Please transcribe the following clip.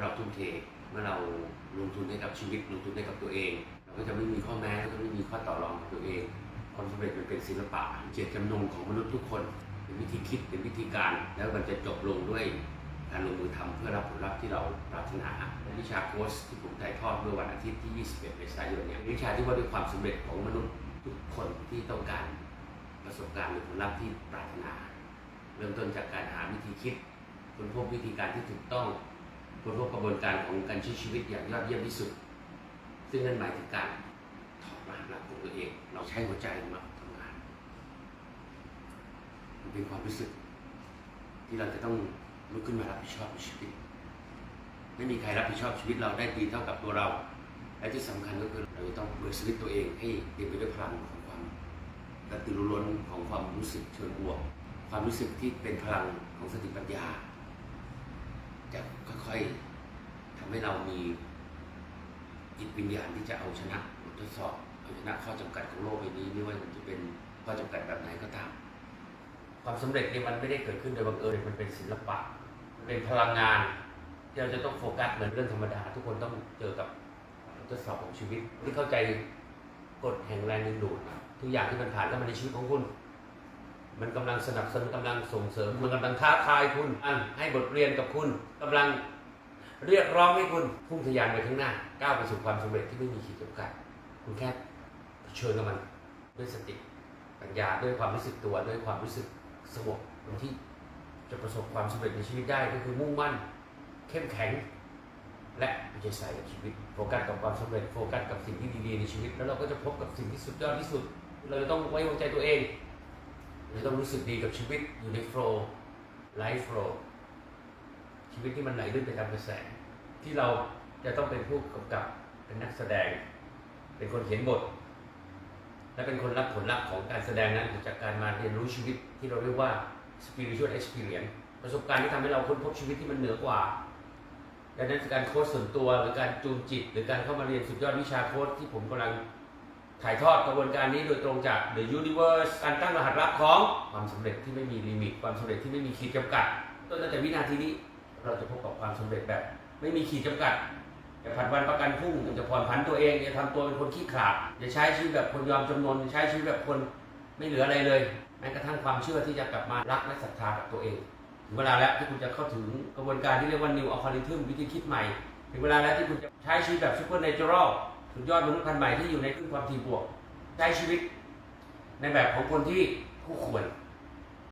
อเราทุ่มเท เมื่อเราลงทุนให้กับชีวิตลงทุนให้กับตัวเอง เราก็จะไม่มีข้อแม้ก็จะไม่มีข้อต่อรองกับตัวเองความสำเร็จมันเป็นศิลปะเจตจำนงของมนุษย์ทุกคนเป็นวิธีคิดเป็นวิธีการ แล้วมันจะจบลงด้วยการลงมือทำเพื่อรับผลลัพธ์ที่เราปรารถนาและวิชาโค้ชที่ผมถ่ายทอดเมื่อวันอาทิตย์ที่ 21เมษายนเนี่ยวิชาที่ว่าด้วยความสำเร็จของมนุษย์ทุกคนที่ต้องการประสบการณ์หรือผลลัพธ์ที่ปรารถนา เริ่มต้นจากการหาวิธีคิดค้นพบวิธีการที่ถูกต้อง ค้นพบกระบวนการของการใช้ชีวิตอย่างยอดเยี่ยมที่สุด ซึ่งนั่นหมายถึงการถอดรหัสลับของตัวเอง เราใช้หัวใจมาทำงาน มันเป็นความรู้สึก ที่เราจะต้องลุกขึ้นมารับผิดชอบชีวิต ไม่มีใครรับผิดชอบชีวิตเราได้ดีเท่ากับตัวเรา และที่สำคัญก็คือเราจะต้องเบิกชีวิตตัวเองให้เต็มไปด้วยพลังของความกระตือรือร้นของความรู้สึกเชิงบวก ความรู้สึกที่เป็นพลังของสติปัญญา จะค่อยๆทำให้เรามีจิตวิญญาณที่จะเอาชนะบททดสอบเอาชนะข้อจำกัดของโลกใบนี้ไม่ว่ามันจะเป็นข้อจำกัดแบบไหนก็ตาม ความสำเร็จเนี่ยมันไม่ได้เกิดขึ้นโดยบังเอิญมันเป็นศิลปะมันเป็นพลังงานที่เราจะต้องโฟกัสเหมือนเรื่องธรรมดา ทุกคนต้องเจอกับบททดสอบของชีวิตที่เข้าใจกฎแห่งแรงดึงดูดทุกอย่างที่มันผ่านเข้ามาในชีวิตของคุณ มันกำลังสนับสนุนกำลังส่งเสริม มันกำลังท้าทายคุณอันให้บทเรียนกับคุณกำลังเรียกร้องให้คุณพุ่งทะยานไปข้างหน้า ก้าวไปสู่ความสำเร็จที่ไม่มีขีดจำกัด คุณแค่เผชิญกับมันด้วยสติปัญญาด้วยความรู้สึกตัวด้วยความรู้สึกสงบตรงที่จะประสบความสำเร็จในชีวิตได้ก็คือมุ่งมั่น เข้มแข็ง และมีใจใส่กับชีวิตโฟกัสกับความสำเร็จโฟกัสกับสิ่งที่ดีๆในชีวิต แล้วเราก็จะพบกับสิ่งที่สุดยอดที่สุด เราจะต้องไว้วางใจตัวเอง เราต้องรู้สึกดีกับชีวิตอยู่ในโฟล์ไลฟ์โฟล์ชีวิตที่มันไหลลื่นไปตามกระแส ที่เราจะต้องเป็นผู้กำกับเป็นนักแสดง เป็นคนเขียนบท และเป็นคนรับผลลัพธ์ของการแสดงนั้นจากการมาเรียนรู้ชีวิตที่เราเรียกว่า spiritual experience ประสบการณ์ที่ทำให้เราค้นพบชีวิตที่มันเหนือกว่า ดังนั้นการโค้ชส่วนตัวหรือการจูนจิต หรือการเข้ามาเรียนสุดยอดวิชาโค้ชที่ผมกำลัง ถ่ายทอดกระบวนการนี้โดยตรงจาก The Universe การตั้งรหัสลับของความสำเร็จที่ไม่มีลิมิต ความสำเร็จที่ไม่มีขีดจำกัดต้นตั้งแต่วินาทีนี้ เราจะพบกับความสำเร็จแบบ ไม่มีขีดจำกัดอย่าผัดวันประกันพรุ่งอย่าผ่อนผันตัวเองอย่าทำตัวเป็นคนขี้ขลาดอย่าใช้ชีวิตแบบคนยอมจำนนใช้ชีวิตแบบคนไม่เหลืออะไรเลยแม้กระทั่งความเชื่อที่จะกลับมารักและศรัทธากับตัวเองถึงเวลาแล้วที่คุณจะเข้าถึงกระบวนการที่เรียกว่า new algorithm วิธีคิดใหม่ ถึงเวลาแล้วที่คุณจะใช้ชีวิตแบบ supernatural สุดยอดมนุษย์พันธุ์ใหม่ที่อยู่ในคลื่นความถี่บวกใช้ชีวิต ในแบบของคนที่คู่ควร